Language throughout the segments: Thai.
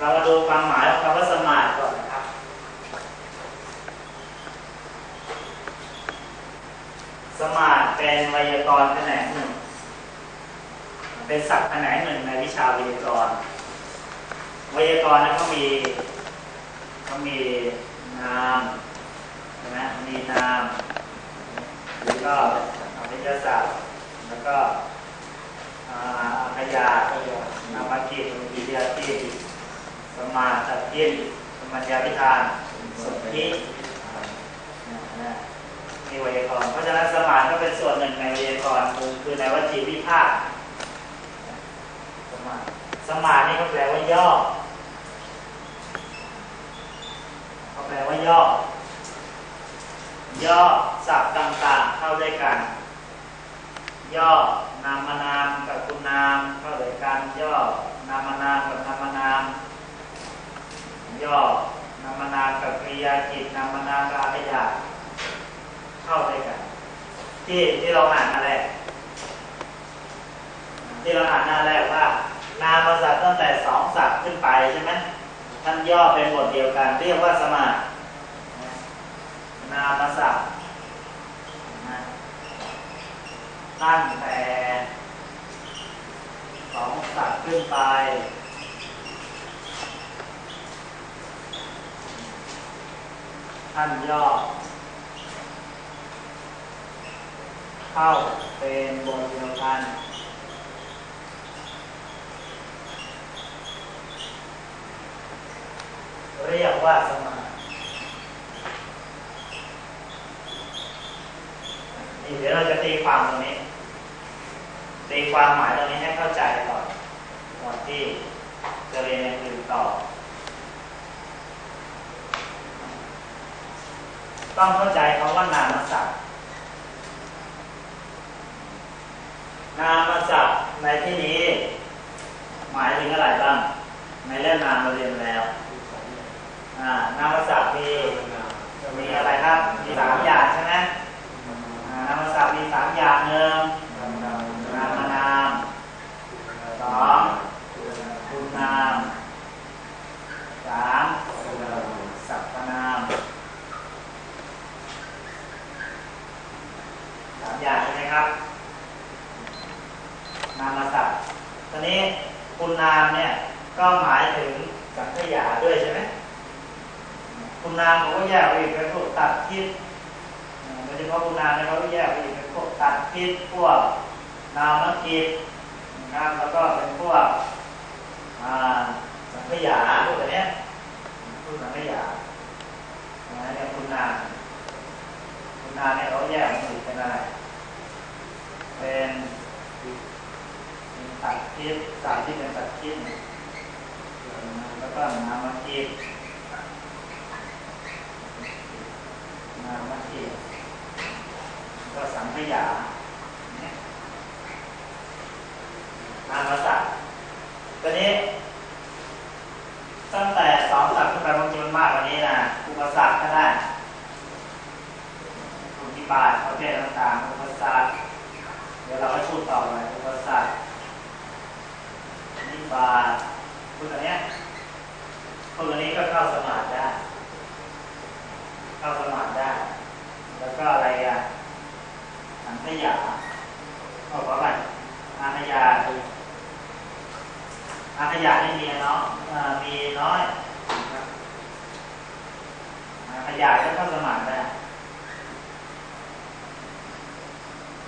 เรามาดูความหมายของคำว่าสมาธิก่อนนะครับ สมาธิเป็นไวยากรณ์แขนงหนึ่ง เป็นศัพท์แขนงหนึ่งในวิชาไวยากรณ์ไวยากรณ์นั้นเขามีเขามีนามใช่ไหมมีนามหรือก็อภิญญาศัพท์แล้วก็อ่าอัพยานามากิจวิทยากิจ สมาธิยินสมัญญาพิธานสุทธิมีไวยากรณ์เพราะฉะนั้นสมาธิก็เป็นส่วนหนึ่งในไวยากรณ์คือคือในวจีวิภาคสมาสมาธินี่ก็แปลว่าย่อเขาแปลว่าย่อ ย่อศัพท์ต่างๆเข้าด้วยกัน ย่อนามนามกับคุณนามเข้าด้วยกันย่อนามนามกับนามนาม ย่อนามนามกับกริยาจิตนามนามกับอภิญาเข้าด้วยกัน ที่ที่เราอ่านนั่นแหละที่เราอ่านหน้าแรกว่า นามศัพท์ตั้งแต่สองศัพท์ขึ้นไปใช่ไหมท่านย่อเป็นบทเดียวกัน เรียกว่าสมาธนามศัพท์ตั้งแต่สองศัพท์ขึ้นไป ท่านย่อ เข้าเป็นบทเดียวกันเรียกว่าสมานี่เดี๋ยวเราจะตีความตรงนี้ ตีความหมายตรงนี้ให้เข้าใจก่อนก่อนที่จะเรียนอย่างอื่นต่อ ต้องเข้าใจคำว่านามศัพท์นามศัพท์ในที่นี้ หมายถึงอะไรบ้าง ในเรื่องนามเราเรียนมาแล้วนามศัพท์มีมีอะไรครับ มีสามอย่างใช่ไหมนามศัพท์มีสามอย่างหนึ่งนามนามสองคุณนามสามสรรพนามสาม อย่างใช่ไหมครับ นามศัพท์ตอนนี้คุณนามเนี่ยก็หมายถึงสังขยาด้วยใช่ไหมคุณนามเขาก็แยกไปอีกเป็นพวกตัดคิดโดยเฉพาะคุณนามเนี่ยเขาก็แยกไปอีกเป็นพวกตัดคิดพวกนามกิจนะครับแล้วก็เป็นพวกสังขยาพวกเนี้ยพวกสังขยานะเนี่ยคุณนามคุณนามเนี่ยเขาแยกออกมาอีกเป็นอะไร เป็นเป็นตัดคิดสายที่เป็นตัดคิดเนี่ยแล้วก็นามกิจนามกิจก็สังขยานี่ยนามศัพท์ตอนนี้ตั้งแต่สองศัพท์ขึ้นไปบางทีมันมากกว่านี้นะอุปสรรคก็ได้อธิบายประเภทต่างๆอุปสรรคเดี๋ยวเราก็พูดต่อไปอุปสรรคนิบาพูดอันเนี้ยพูดอันนี้ก็เข้าสมาธิได้ เข้าสมาธิได้ แล้วก็อะไรอะสังขยาบอกว่าอไรอาขยาคืออาขยานี่มีเนาะอ่ามีน้อยนะครับอาขยาก็เข้าสมาธิได้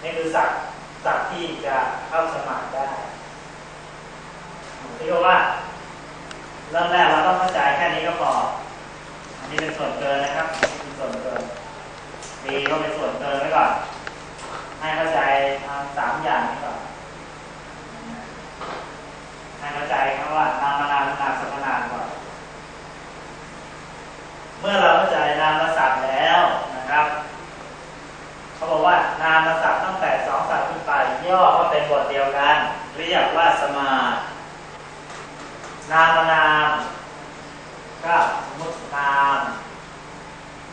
นี่คือสัต สัตว์ที่จะเข้าสมาธิได้ที่เรียกว่าเริ่มแรกเราต้องเข้าใจแค่นี้ก็พอ อันนี้เป็นส่วนเกินนะครับเป็นส่วนเกินดีก็เป็นส่วนเกินไว้ก่อน ให้เข้าใจทำสามอย่างนี้ก่อน ให้เข้าใจคำว่านามนามนามสัมพนามก่อน เมื่อเราเข้าใจนามศัพท์แล้วนะครับ เขาบอกว่านามศัพท์ตั้งแต่สองศัพท์ขึ้นไป ย่อก็เป็นบทเดียวกัน เรียกว่าสมาธินามนาม ก็สมมตินาม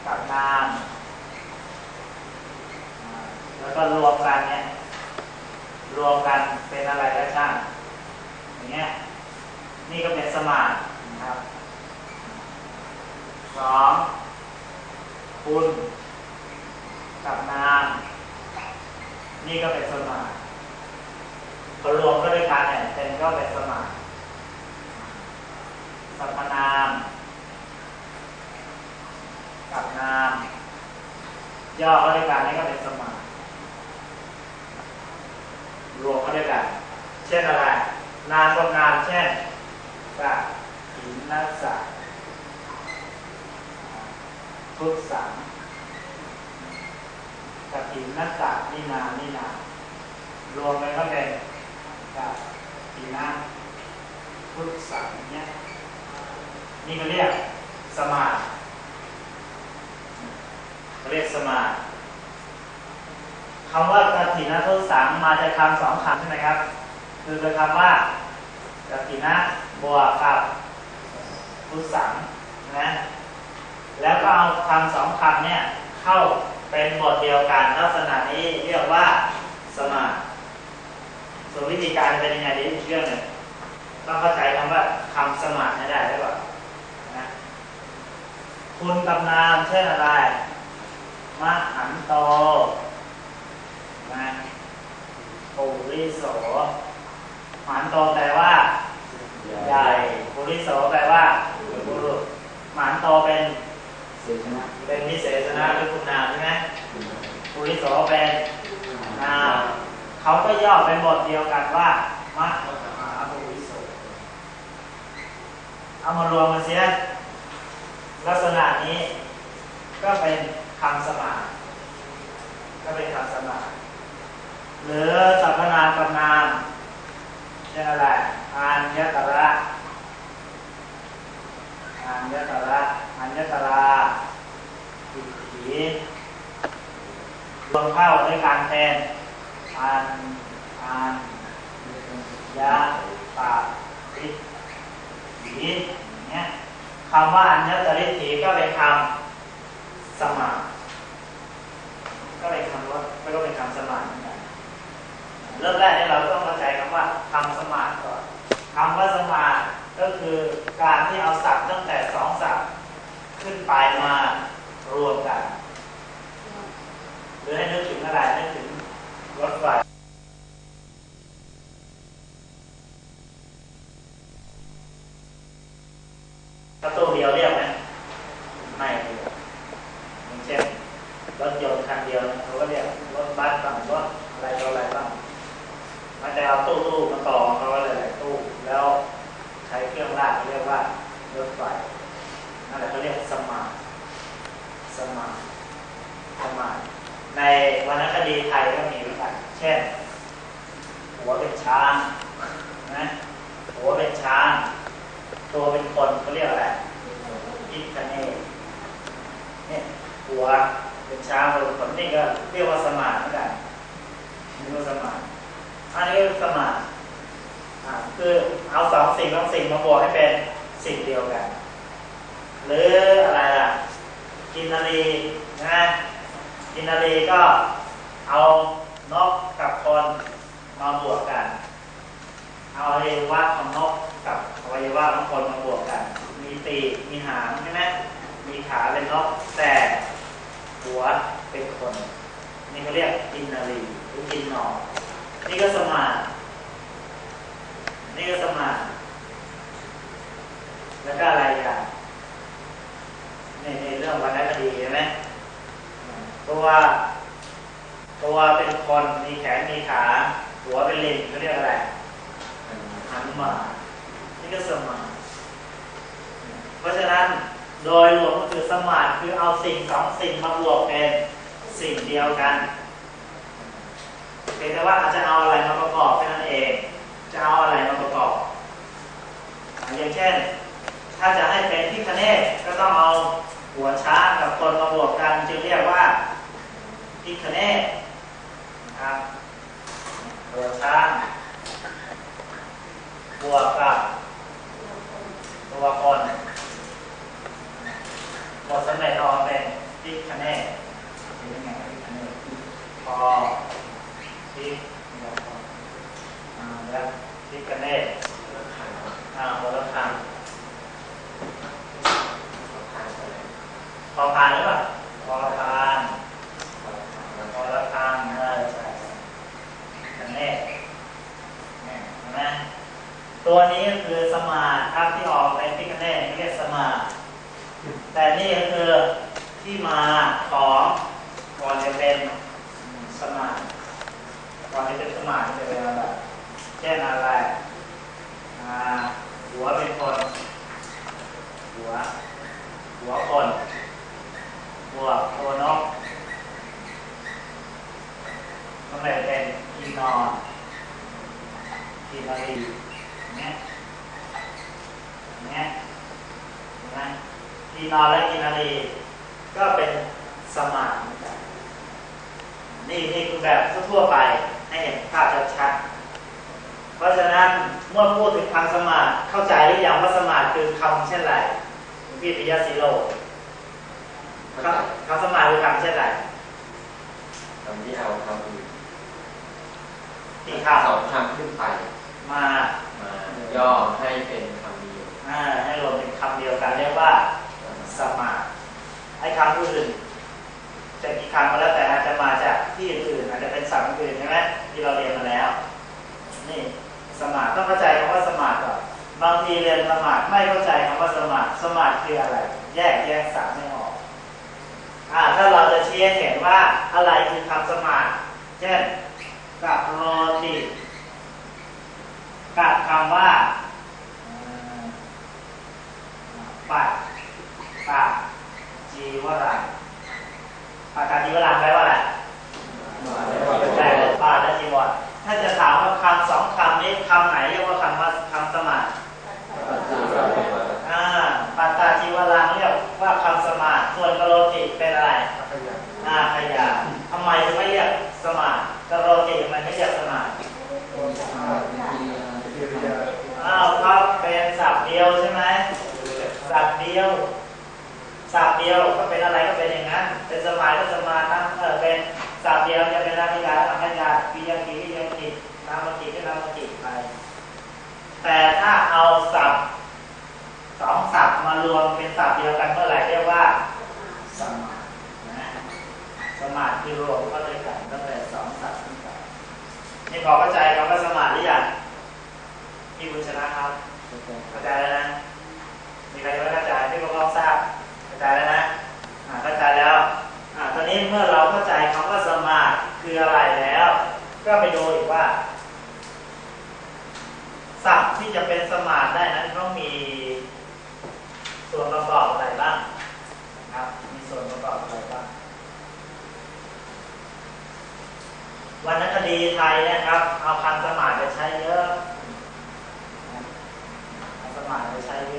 กับนามอ่าแล้วก็รวมกันเนี่ย รวมกันเป็นอะไรก็ช่างอย่างเงี้ย นี่ก็เป็นสมาธินะครับ สองคุณกับนามนี่ก็เป็นสมาธิพอรวมก็ด้วยกันเนี่ยเป็นก็เป็นสมาธิสรรพนาม กับนาม ย่อเข้าด้วยกันนี่ก็เป็นสมารวมเข้าด้วยกัน เช่นอะไร นามกับนามเช่นกะหินนัสสะทุกสังกับหินนัสสะนินานินารวมกันก็เป็นกับหินะทุกสังเนี่ยนี่ก็เรียกสมาธิ เรียกสมาธิคำว่ากฐินทุสังมาจากคำสองคำใช่ไหมครับ คือเป็นคำว่ากฐินะบวกกับทุสังนะแล้วก็เอาคำสองคำเนี่ยเข้าเป็นบทเดียวกันลักษณะนี้เรียกว่าสมาธิส่วนวิธีการเป็นยังไงเดี๋ยวอีกเรื่องหนึ่งต้องเข้าใจคำว่าคำสมาธิให้ได้ได้ป่ะนะคุณกำนามเช่นอะไร มะหันโตนะปุริโสหันโตแปลว่าใหญ่ปุริโสแปลว่าบุรุษหมานโตเป็นเป็นนิเสสนะหรือคุณนามใช่ไหมปุริโสเป็นนามเขาก็ย่อเป็นบทเดียวกันว่ามหาปุริโสเอามารวมกันเสียลักษณะนี้ก็เป็น คำสมาธิก็เป็นคำสมาหรือสรรพนามกับนามเช่นอะไรอัญญตระอัญญตระอัญญตราอิทธิรวมเข้าด้วยการแทนอันอันยะปะริถีอย่างเงี้ยคำว่าอัญญตริถีก็เป็นคำ สมาก็เป็นคำว่าก็เป็นคำสมาธิเหมือนกันเริ่มแรกเนี่ยเราต้องเข้าใจคำว่าคำสมาก่อนคำว่าสมาก็คือการที่เอาศัพท์ตั้งแต่สองศัพท์ขึ้นไปมารวมกันหรือให้นึกถึงอะไรนึกถึงรถไฟประตูเดียวเรียกไหมเรียกอย่างเช่น รถยนต์คันเดียวเขาก็เรียกรถบัสบ้างรถอะไรต่ออะไรบ้างมันจะเอาตู้ตู้มาต่อเขาก็เลยหลายตู้ แล้วใช้เครื่องลากเรียกว่ารถไฟนั่นแหละเขาเรียกสมาร์ทสมาร์ทสมาร์ทในวรรณคดีไทยก็มีเหมือนกันเช่น หัวเป็นช้างนะหัวเป็นช้างตัวเป็นคนเขาเรียกอะไรอิคเนเนี่ยหัว เป็นช้างตัวเป็นคนนี่ก็เรียกว่าสมาร์ทเหมือนกันเรียกว่าสมาร์ทอันนี้ก็สมาร์คือเอาสองสิ่งสองสิ่งมาบวกให้เป็นสิ่งเดียวกัน หรืออะไรล่ะ กินนารีนะกินนารีก็เอานกกับคนมาบวกกัน เอาอวัยวะของนกกับอวัยวะของคนมาบวกกัน มีปีกมีหางใช่ไหมมีขาเป็นนกแต่ หัวเป็นคน นี่เขาเรียกกินนารีหรือกินนอนี่ก็สมานี่ก็สมาแล้วก็อะไรกันในในเรื่องวรรณคดีใช่ไหมตัวตัวเป็นคนมีแขนมีขา หัวเป็นลิงเขาเรียกอะไรหันมานี่ก็สมาธิเพราะฉะนั้น โดยรวมก็คือสมาธิคือเอาสิ่งสองสิ่งมาบวกเป็นสิ่งเดียวกันเพียงแต่ว่าอาจจะเอาอะไรมาประกอบแค่นั้นเอง จะเอาอะไรมาประกอบ อย่างเช่น ถ้าจะให้เป็นพิคเนตก็ต้องเอาหัวช้างกับคนมาบวกกันจึงเรียกว่าพิคเนตนะครับหัวช้างบวกกับตัวคน บทสำเร็จออกเป็นพิคะแนตเป็นยังไงพิคเนตพอพิคแล้วพิคเนตอ่าบทละครพอผ่านหรือเปล่าพอผ่านพอละครเออใช่คะแเนตนะตัวนี้ก็คือสมาครับที่ออกเป็นพิคะแนนนี่เรียกสมา แต่นี่ก็คือที่มาของก่อนจะเป็นสมาธิก่อนจะเป็นสมาธิจะเป็นอะไรเช่นอะไรหัวเป็นคน หัว หัวคนหัวโคนกมันเลยเป็นกีนอนกีนารีเนี่ยเนี่ยเนไหม กีนอนและกีนารีก็เป็นสมาธิเหมือนกันนี่นี่คือแบบทั่วๆไปให้เห็นภาพชัดๆเพราะฉะนั้นเมื่อพูดถึงคำสมาธิเข้าใจหรือยังว่าสมาธิคือคำเช่นไรหลวงพี่ปิยะศิโลครับคำสมาธิคือคำเช่นไรคำที่เอาคำอื่นที่คสองคำขึ้นไปำมามาย่อให้เป็นคำเดียวอ่าให้รวมเป็นคำเดียวกันเรียกว่า สมาธิไอ้คำอื่นจะกี่คำก็แล้วแต่อาจจะมาจากที่อื่นอาจจะเป็นศัพท์อื่นใช่ไหมที่เราเรียนมาแล้ว นี่สมาธิต้องเข้าใจคำว่าสมาธิก่อนบางทีเรียนสมาไม่เข้าใจคำว่าสมาธิสมาธิคืออะไร แยกแยกสามไม่ออกอ่าถ้าเราจะชี้ให้เห็นว่าอะไรคือคำสมาธิเช่นกับโรติกับคำว่าเอ่ อปัดปะจีวรังปากกาจีวรังแปลว่าอะไรแปลว่าปาและจีวรถ้าจะถามว่าคำสองคำนี้คำไหนเรียกว่าคำว่าคำสมาธิอ่าปัตตาจีวรังเรียกว่าคำสมาธิส่วนกโรติเป็นอะไรอ่าขยาทำไมถึงไม่เรียกสมาธิกโรติทำไมไม่เรียกสมาธิอ้าวครับเป็นศัพท์เดียวใช่ไหมศัพท์เดียว ศัพท์เดียวก็เป็นอะไรก็เป็นอย่างนั้น เป็นสมาธิก็สมาธิทั้งเออเป็นศัพท์เดียวจะเป็นนาฬิกาอัคยาวิยากิวิยากินามกิก็นามกิไป แต่ถ้าเอาศัพท์สองศัพท์มารวมเป็นศัพท์เดียวกันเมื่อไหร่เรียกว่าสมาธินะสมาธิคือรวมก็เลยกันตั้งแต่สองศัพท์ขึ้นไปนี่พอเข้าใจคำว่าสมาธิหรือยังพี่บุญชนะครับเข้าใจแล้วนะมีใครยังไม่เข้าใจพี่ประกอบทราบเข้า ใจแล้วนะอ่าเข้าใจแล้วอ่าตอนนี้เมื่อเราเข้าใจคำว่าสมาธิคืออะไรแล้ว ก็ไปดูอีกว่าศัพท์ที่จะเป็นสมาธิได้นั้นเขามีส่วนประกอบอะไรบ้างครับ มีส่วนประกอบอะไรบ้างวรรณคดีไทยนะครับ เอาคำสมาธิไปใช้เยอะสมาธิไปใช้เยอะ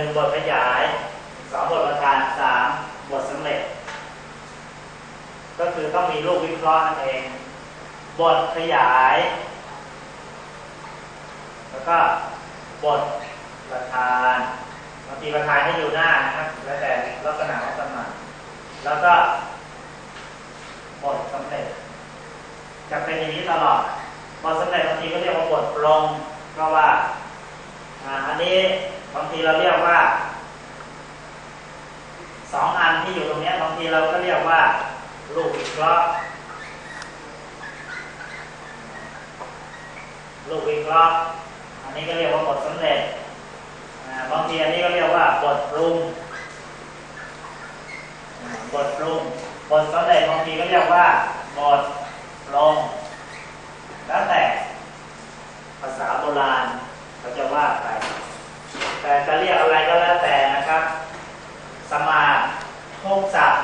นึ่งบทขยายสองบทประธานสามบทสำเร็จ ก็คือต้องมีรูปวิเคราะห์นั่นเอง บทขยาย แล้วก็บทประธานบางทีประธานให้อยู่หน้านะครับแล้วแต่ลักษณะของสมาธิแล้วก็บทสำเร็จ จะเป็นอย่างนี้ตลอดบทสำเร็จบางทีก็เรียกว่าบทปรงเพราะว่าอ่าอันนี้ บางทีเราเรียกว่าสองอันที่อยู่ตรงนี้บางทีเราก็เรียกว่าลูกวิเคราะห์ลูกวิเคราะห์อันนี้ก็เรียกว่าบทสำเร็จบางทีอันนี้ก็เรียกว่าบทปรุงบทปรุงบทสำเร็จบางทีก็เรียกว่าบทลงแล้วแต่ภาษาโบราณเขาจะว่าไป แต่จะเรียกอะไรก็แล้วแต่นะครับ สมาทุกศัพท์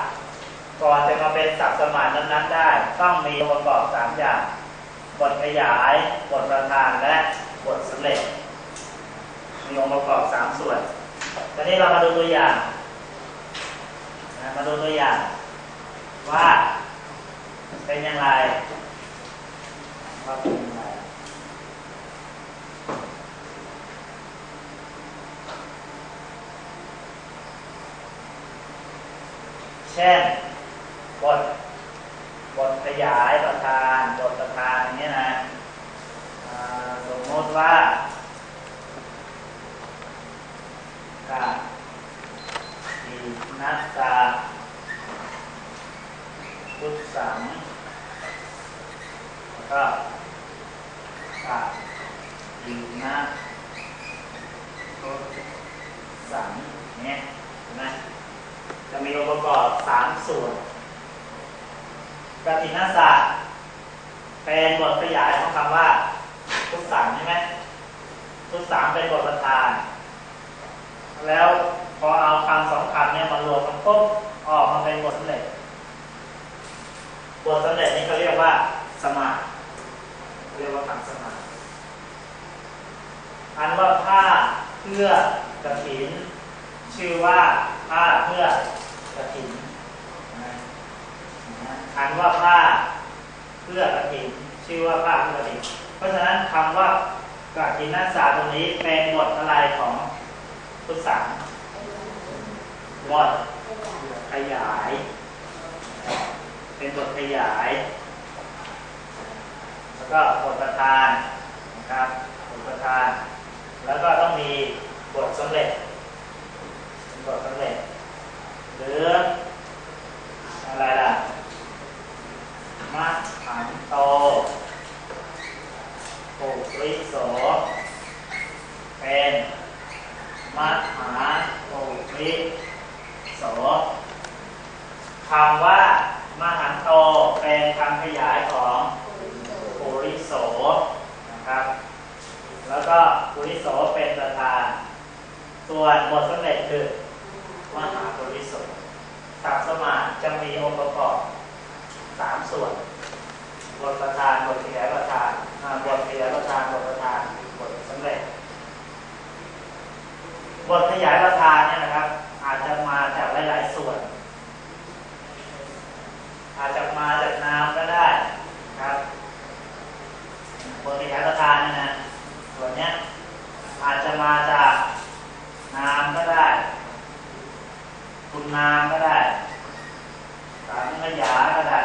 ก่อนจะมาเป็นศัพท์สมานนั้นๆได้ ต้องมีองค์ประกอบสามอย่าง บทขยาย บทประธานและบทสำเร็จ มีองค์ประกอบสามส่วนทีนี้เรามาดูตัวอย่างมาดูตัวอย่าง ว่าเป็นอย่างไรว่าเป็นอย่างไร เช่นบทบทขยายประธานบทประธานอย่างนี้นะสมมติว่ากาทีนัสสาพุทธสังแล้วก็กาทีนะพุทธสังเนี่ยนไหม จะมีองค์ประกอบสามส่วนกตินาศาสตร์เป็นบทขยายของคำว่าทุสามใช่ไหมทุสามเป็นบทประธาน แล้วพอเอาคำสองคำเนี่ยมารวมกันปุ๊บออกมาเป็นบทสำเร็จ บทสำเร็จนี่เขาเรียกว่าสมาเรียกว่าคำสมาอันว่าผ้าเพื่อกระถิน ชื่อว่าผ้าเพื่อ กระถินนะอันว่าผ้าเพื่อกระถินชื่อว่าผ้าเพื่อกระถินเพราะฉะนั้นคำว่ากระถินนักษาตรงนี้เป็นบทอะไรของพุทธศาสนาบทขยาย เป็นบทขยาย แล้วก็บทประธานนะครับบทประธาน แล้วก็ต้องมีบทสำเร็จ เป็นบทสำเร็จ หรืออะไรล่ะมัดหันโตปุริโส เป็นมัดหาปุริโสคำว่ามหันโตเป็นคำขยายของปุริโสนะครับ แล้วก็ปุริโสเป็นประธาน ส่วนบทสำเร็จคือมหาปุริโสสับสมาธิจะมีองค์ประกอบสามส่วน บทประธาน บทขยายประธานอ่าบทขยายประธาน บทประธาน บทสำเร็จ บทขยายประธานเนี่ยนะครับ อาจจะมาจากหลาย ๆ ส่วน อาจจะมาจากนามก็ได้ครับ บทขยายประธานเนี่ยนะส่วนเนี้ยอาจจะมาจากนามก็ได้ คุณนามก็ได้สามขยาก็ได้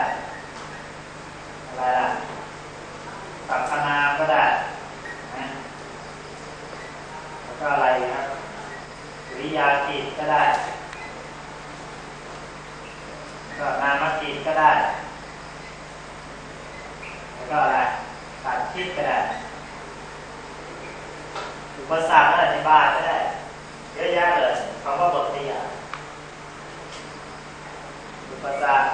อะไรล่ะสัพพนามก็ได้นะแล้วก็อะไรครับวิยากิจก็ได้ก็นามกิจก็ได้ แล้วก็อะไร สัตทิฏก็ได้อุปสรรคก็อธิบายก็ได้ เยอะแยะเลยคำว่าบทขยายอุปสรรค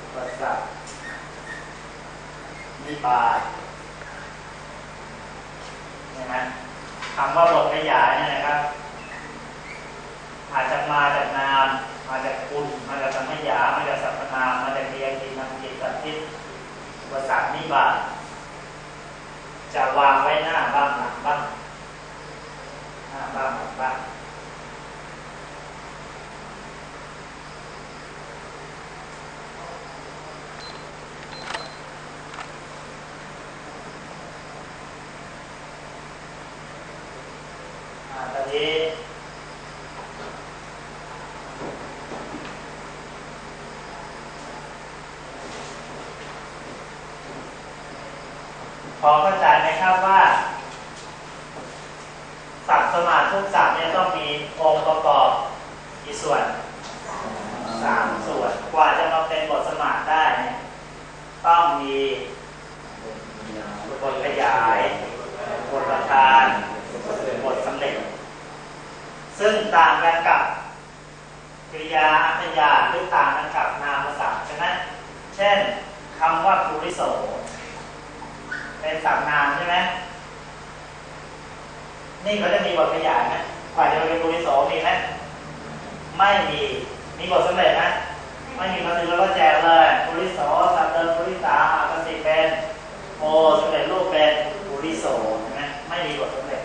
อุปสรรคนิบาตนะฮะคำว่าบทขยายเนี่ยนะครับ อาจจะมาจากนาจากคุณมาจากสัมมยามาจากสัพพนามมาจากเรียกินนามกิจสัตทิฏอุปสรรคนิบาต จะวางไว้หน้าบ้างหลังบ้างหน้าบ้างหลังบ้าง อ่าตอนนี้พอเข้าใจไหมครับว่า สับสมาธิทุกสับเนี่ยต้องมีองค์ประกอบกี่ส่วนสามส่วน กว่าจะมาเป็นบทสมาธิได้เนี่ยต้องมี บทขยายบทประธานบทสำเร็จ ซึ่งต่างกันกับกริยาอัตยาหรือต่างกันกับนามศัพท์ฉะนั้นเช่นคำว่าภูริโสเป็นศัพท์นามใช่ไหมนี่เขาจะมีบทขยายไหมกว่าจะเป็นภูริโสมีไหมไม่มีมีบทสำเร็จไหมไม่มีมาถึงแล้วก็แจกเลยภูริโสสัตว์เดิมภูริสาอากสิเป็น อสำเร็จรูปเป็นภูริโสใช่ไหมไม่มีบทสำเร็จ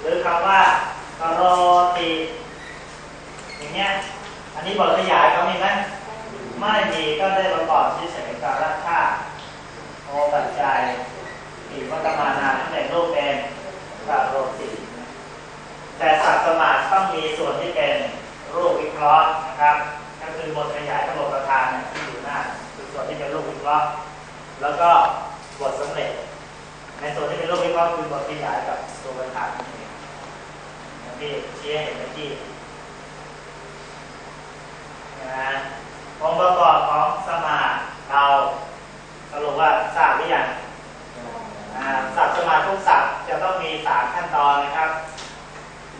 หรือคำว่ากโรติอย่างเงี้ยอันนี้บทขยายเขามีไหมไม่มีก็ได้ประกอบที่เฉยๆการรักค่าโอปัจจัยอีกวัตมานาทั้งในรูปเป็นกโรติแต่สัตว์สมาธิต้องมีส่วนที่เป็นรูปวิเคราะห์นะครับก็คือบทขยายกับบทประธานที่อยู่หน้าคือส่วนที่เป็นรูปวิเคราะห์แล้วก็ บทสำเร็จ ในส่วนที่เป็นรูปวิเคราะห์คือบทขยายกับตัวประธานนี่เองอย่างที่ชี้ให้เห็นเมื่อกี้นะองค์ประกอบของสมาเราสรุปว่าทราบหรือยังอ่าสับสมาทุกสับจะต้องมีสามขั้นตอนนะครับ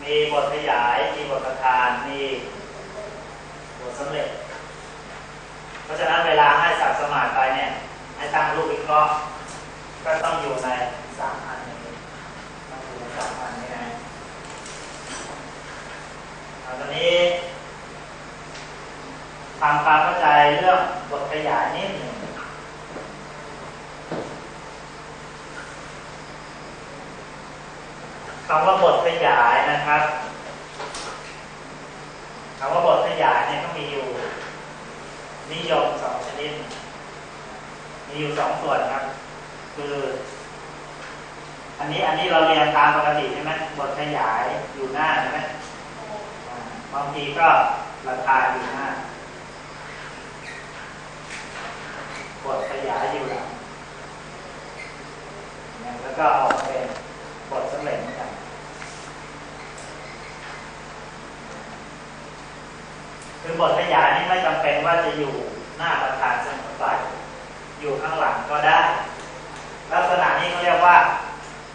มีบทขยาย มีบทประธาน มีบทสำเร็จ เพราะฉะนั้นเวลาให้สับสมาไปเนี่ย ให้ตั้งรูปวิเคราะห์ ก็ต้องอยู่ในสามอันนี้ต้องอยู่ในสามอันนี้นะเอาตอนนี้ทำความเข้าใจเรื่องบทขยายนิดหนึ่งคำว่าบทขยายนะครับคำว่าบทขยายเนี่ยก็มีอยู่นิยมสองชนิด มีอยู่สองส่วนครับ คือ อันนี้อันนี้เราเรียนตามปกติใช่ไหมบทขยายอยู่หน้าใช่ไหมบางทีก็ราคาอยู่หน้าบทขยายอยู่หลังแล้วก็ออกมาเป็นบทสำเร็จเหมือนกันคือบทขยายนี่ไม่จำเป็นว่าจะอยู่หน้าประธานเสมอไปอยู่ข้างหลังก็ได้ ลักษณะนี้เขาเรียกว่า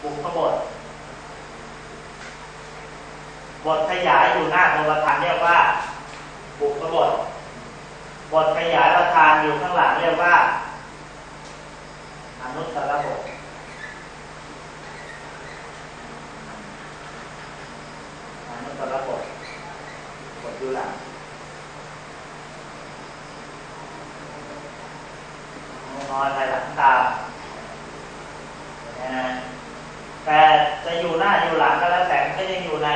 บุพบท บทขยายอยู่หน้าตัวประธานเรียกว่าบุพบท บทขยายประธานอยู่ข้างหลังเรียกว่าอนุสรบทอนุสรบทบทอยู่หลังนอนภายหลังตาม นะแต่จะอยู่หน้าอยู่หลังก็แล้วแต่ก็ยังอยู่ใน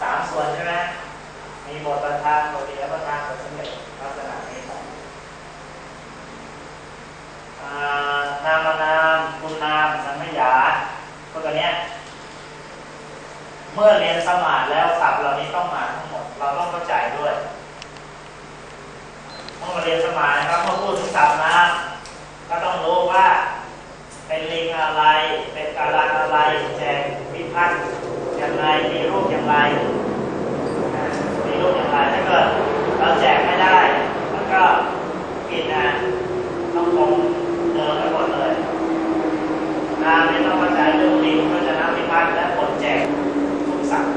สามส่วนใช่ไหมมีบทประธานบทเดียประธานบทสำเร็จลักษณะนี้ไปอ่านามนามคุณนามสังขยาพวกตัวเนี้ยเมื่อเรียนสมาธิแล้วศัพท์เหล่านี้ต้องมาทั้งหมด เราต้องเข้าใจด้วยเมื่อมาเรียนสมาธินะครับเมื่อพูดถึงศัพท์นามก็ต้องรู้ว่า เป็นลิงอะไร เป็นกาลังอะไรแจกวิพัฒน์อย่างไรมีรูปอย่างไรมีรูปอย่างไรถ้าเกิดเราแจกไม่ได้แล้วก็ผิดนะต้องคงเดินไปหมดเลยนามเนี่ต้องเข้าใจเรื่องลิงเพราะฉะนั้นวิพัฒน์และผลแจกทุกสัตว์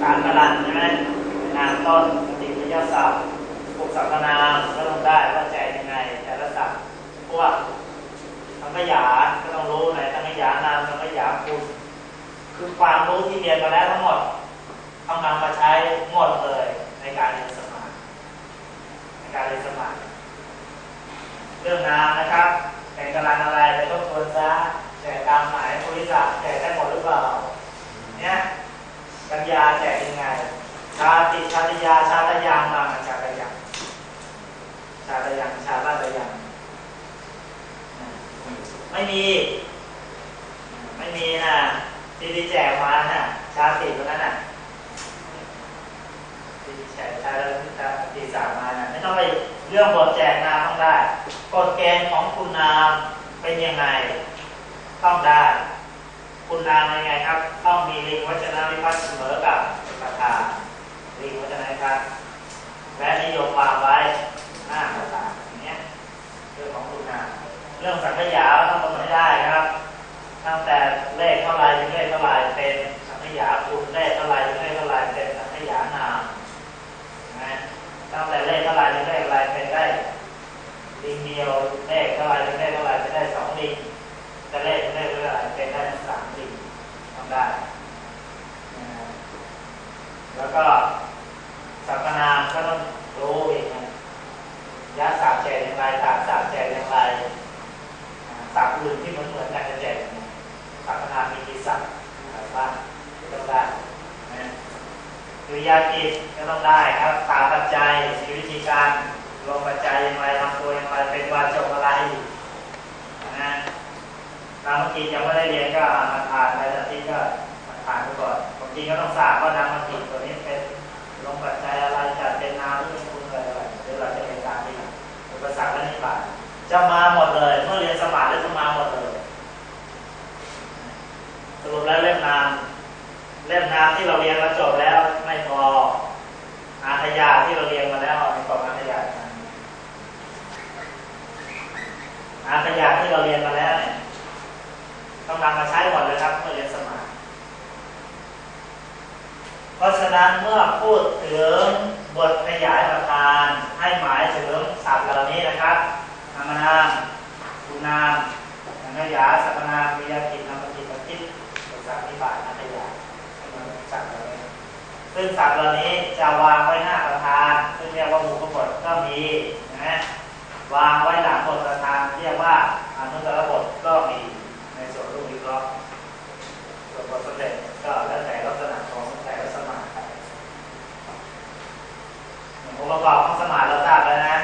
ฐานกาลันใช่ไหมนามต้นปฏิกิริยาศัพท์พวกสรรพนามก็ต้องได้ว่าแจกยังไงแต่ละศัพท์พวก ขยาก็ต้องรู้ในสังขยานามสังขยาคุณ คือความรู้ที่เรียนมาแล้วทั้งหมดต้องนำมาใช้หมดเลยในการเรียนสมาธิในการเรียนสมาธิเรื่องนามนะครับเป็นกำลังอะไรไปทบทวนซะแจกกามหมายบริษัทแจกได้หมดหรือเปล่าเนี่ยกัญญาแจกยังไงชาติชาติยาชาติยางมาชาติยางชาติยางชาตตยาง ไม่มี ไม่มีนะที่ที่แจกมาน่ะ ชาติคนนั้นน่ะที่แจกชาติชาติสามมาน่ะ ไม่ต้องไปเรื่องบทแจกนามต้องได้กฎเกณฑ์ของคุณนามเป็นยังไง ต้องได้ คุณนามยังไงครับ ต้องมีลิงวัจนวิพัฒน์เสมอกับประธานลิงวัจนวิพัฒน์และนิยมวางไว้หน้าประธานอย่างเงี้ยเรื่องของคุณนาม เรื่องสังขยาต้องกำหนดได้นะครับ ตั้งแต่เลขเท่าไรถึงเลขเท่าไรเป็นสังขยาคุณเลขเท่าไรถึงเลขเท่าไรเป็นสังขยานามนะตั้งแต่เลขเท่าไรถึงเลขอะไรเป็นได้ลิงเดียวเลขเท่าไรถึงเลขเท่าไรเป็นได้สองลิงจะเล่นเล่นเรื่องอะไรเป็นได้ทั้งสามสิ่งทำได้นะฮะแล้วก็สรรพนามก็ต้องรู้อีกนะยักษ์สาบแจกอย่างไรตากสาบแจกอย่างไรอ่าสับอื่นที่มันเหมือนกันจะแจกยังไงสรรพนามมีกี่สับอะไรบ้างที่ต้องได้นะกิริยากิจก็ต้องได้ครับตามปัจจัยมีวิธีการลงปัจจัยอย่างไรทำตัวอย่างไรเป็นวาจกอะไรนะ นามกิจยังไม่ได้เรียนก็มาทานไปแต่ที่ก็มาทานไปก่อนบางทีก็ต้องทราบว่านามกิจตัวนี้เป็นลงปัจจัยอะไรจัดเป็นนามหรือเป็นคุณอะไรอะไรเดี๋ยวเราจะเรียนตามที่อุปสรรคและนิพพานจะมาหมดเลยเมื่อเรียนสมาธิแล้วจะมาหมดเลยสรุปแล้วเล่มนามเล่มนามที่เราเรียนมาจบแล้วไม่พออาทยาที่เราเรียนมาแล้วในกล่องอาทยาอาทยาที่เราเรียนมาแล้วเนี่ย ต้องนำมาใช้หมดเลยครับเมื่อเรียนสมาธิเพราะฉะนั้นเมื่อพูดถึงบทขยายประธานให้หมายถึงศัพท์เหล่านี้นะครับนามนามคุณนามนันทยาสัพนามวิยากิจนามกิจปจิตเป็นศัพท์นิบาตนันทยาศัพท์เหล่านี้ซึ่งศัพท์เหล่านี้จะวางไว้หน้าประธาน ซึ่งเรียกว่าหมู่ขบทก็มีนะวางไว้หลังบทประธานเรียกว่าอนุตตรบทก็มี ในส่วนรูปวิเคราะห์ส่วนบทสำเร็จก็แล้วแต่ลักษณะของแต่ละสมาธิ ประกอบของสมาธิเราทราบแล้วนะ